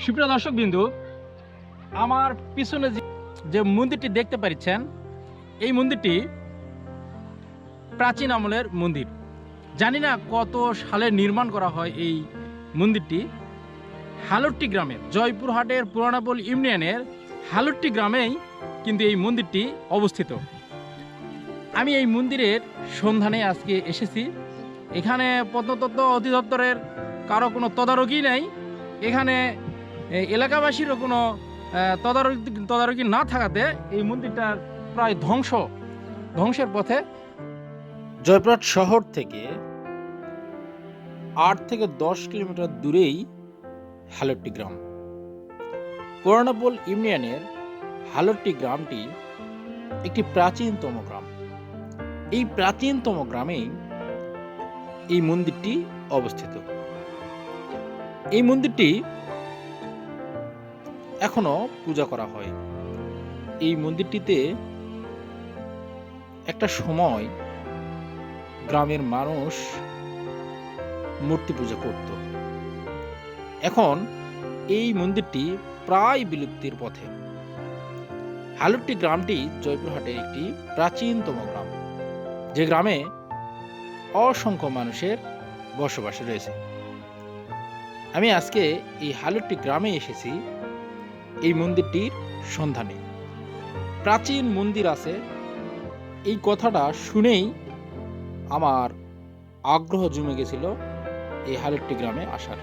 সুপ্রিয় দর্শক বিন্দু আমার পিছনে যে- মন্দিরটি দেখতে পাচ্ছেন, এই মন্দিরটি প্রাচীন আমলের মন্দির। জানি না কত সালে নির্মাণ করা হয় এই মন্দিরটি। হালট্টি গ্রামের জয়পুরহাটের পুরানাপোল ইউনিয়নের হালট্টি গ্রামেই কিন্তু এই মন্দিরটি অবস্থিত। আমি এই মন্দিরের সন্ধানে আজকে এসেছি। এখানে প্রত্নতত্ত্ব অধিদপ্তরের কারও কোনো তদারকি নেই। এখানে এলাকাবাসীরও কোনো তদারকি তদারকি না থাকাতে এই মন্দিরটার প্রায় ধ্বংস, ধ্বংসের পথে। জয়পুরহাট শহর থেকে আট থেকে দশ কিলোমিটার দূরেই হালট্টি গ্রাম। পুরানাপোল ইউনিয়নের হালট্টি গ্রামটি একটি প্রাচীনতম গ্রাম। এই প্রাচীনতম গ্রামেই এই মন্দিরটি অবস্থিত। এই মন্দিরটি এখনও পূজা করা হয়। এই মন্দিরটিতে একটা সময় গ্রামের মানুষ মূর্তি পূজা করত। এখন এই মন্দিরটি প্রায় বিলুপ্তির পথে। হালুট্টি গ্রামটি জয়পুরহাটের একটি প্রাচীনতম গ্রাম, যে গ্রামে অসংখ্য মানুষের বসবাস রয়েছে। আমি আজকে এই হালুট্টি গ্রামে এসেছি এই মন্দিরটির সন্ধানে। প্রাচীন মন্দির আছে। এই কথাটা শুনেই আমার আগ্রহ জমে গেছিল এই হালট্টি গ্রামে আসার।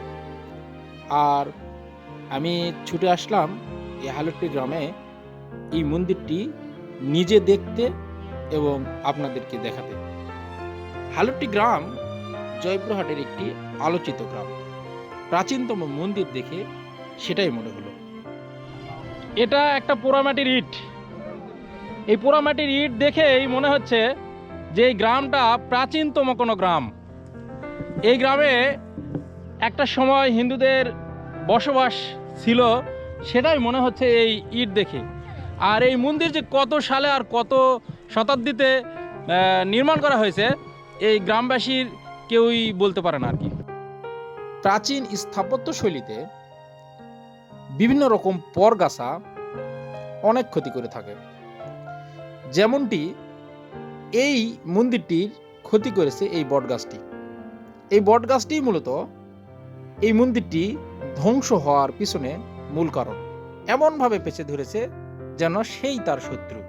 আর আমি ছুটে আসলাম এই হালট্টি গ্রামে এই মন্দিরটি নিজে দেখতে এবং আপনাদেরকে দেখাতে। হালট্টি গ্রাম জয়পুরহাটের একটি আলোচিত গ্রাম। প্রাচীনতম মন্দির দেখে সেটাই মনে হলো। এটা একটা পোড়ামাটির ইট। এই পোড়ামাটির ইট দেখেই মনে হচ্ছে যে এই গ্রামটা প্রাচীনতম কোনো গ্রাম। এই গ্রামে একটা সময় হিন্দুদের বসবাস ছিল, সেটাই মনে হচ্ছে এই ইট দেখে। আর এই মন্দির যে কত সালে আর কত শতাব্দীতে নির্মাণ করা হয়েছে, এই গ্রামবাসীর কেউই বলতে পারে না আর কি। প্রাচীন স্থাপত্য শৈলীতে বিভিন্ন রকম পরগাছা অনেক ক্ষতি করে থাকে। যেমনটি এই মন্দিরটির ক্ষতি করেছে এই বটগাছটি। এই বটগাছটি মূলত এই মন্দিরটি ধ্বংস হওয়ার পিছনে মূল কারণ। এমনভাবে পেঁচে ধরেছে যেন সেই তার শত্রু।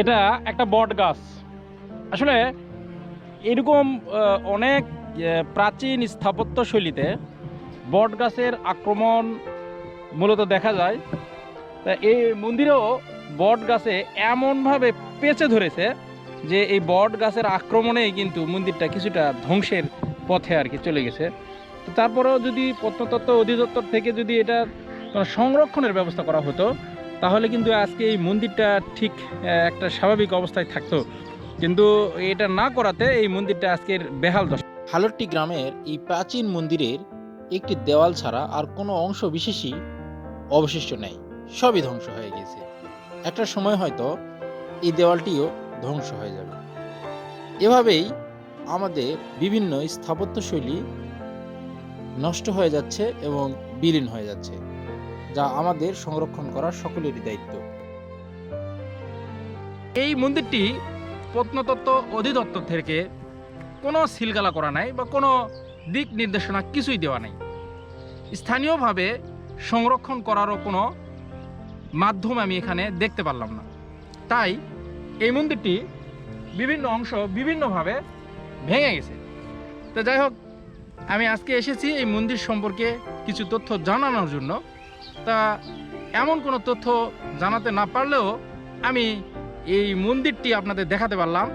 এটা একটা বট গাছ আসলে এরকম অনেক প্রাচীন স্থাপত্য শৈলীতে বট গাছের আক্রমণ মূলত দেখা যায়। তা এই মন্দিরেও বট গাছে এমনভাবে পেঁচে ধরেছে যে এই বট গাছের আক্রমণেই কিন্তু মন্দিরটা কিছুটা ধ্বংসের পথে আর কি চলে গেছে। তো তারপরেও যদি প্রত্নতত্ত্ব অধিদপ্তর থেকে যদি এটা সংরক্ষণের ব্যবস্থা করা হতো, তাহলে কিন্তু আজকে এই মন্দিরটা ঠিক একটা স্বাভাবিক অবস্থায় থাকতো। কিন্তু এটা না করাতে এই মন্দিরটা আজকের বেহাল দশা। হালট্টি গ্রামের এই প্রাচীন মন্দিরের একটি দেওয়াল ছাড়া আর কোনো অংশ বিশেষই অবশিষ্ট নেই। সবই ধ্বংস হয়ে গেছে। একটা সময় হয়তো এই দেওয়ালটিও ধ্বংস হয়ে যাবে। এভাবেই আমাদের বিভিন্ন স্থাপত্যশৈলী নষ্ট হয়ে যাচ্ছে এবং বিলীন হয়ে যাচ্ছে, যা আমাদের সংরক্ষণ করার সকলেরই দায়িত্ব। এই মন্দিরটি প্রত্নতত্ত্ব অধিদপ্তর থেকে কোনো সিলগালা করা নাই বা কোনো দিক নির্দেশনা কিছুই দেওয়া নাই। স্থানীয়ভাবে সংরক্ষণ করারও কোনো মাধ্যম আমি এখানে দেখতে পারলাম না। তাই এই মন্দিরটি বিভিন্ন অংশ বিভিন্নভাবে ভেঙে গেছে। তো যাই হোক, আমি আজকে এসেছি এই মন্দির সম্পর্কে কিছু তথ্য জানানোর জন্য। তা এমন কোনো তথ্য জানাতে না পারলেও আমি এই মন্দিরটি আপনাদের দেখাতে পারলাম।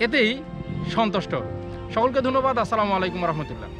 এতেই সন্তুষ্ট। সকলকে ধন্যবাদ। আসসালামু আলাইকুম রহমতুল্লাহ।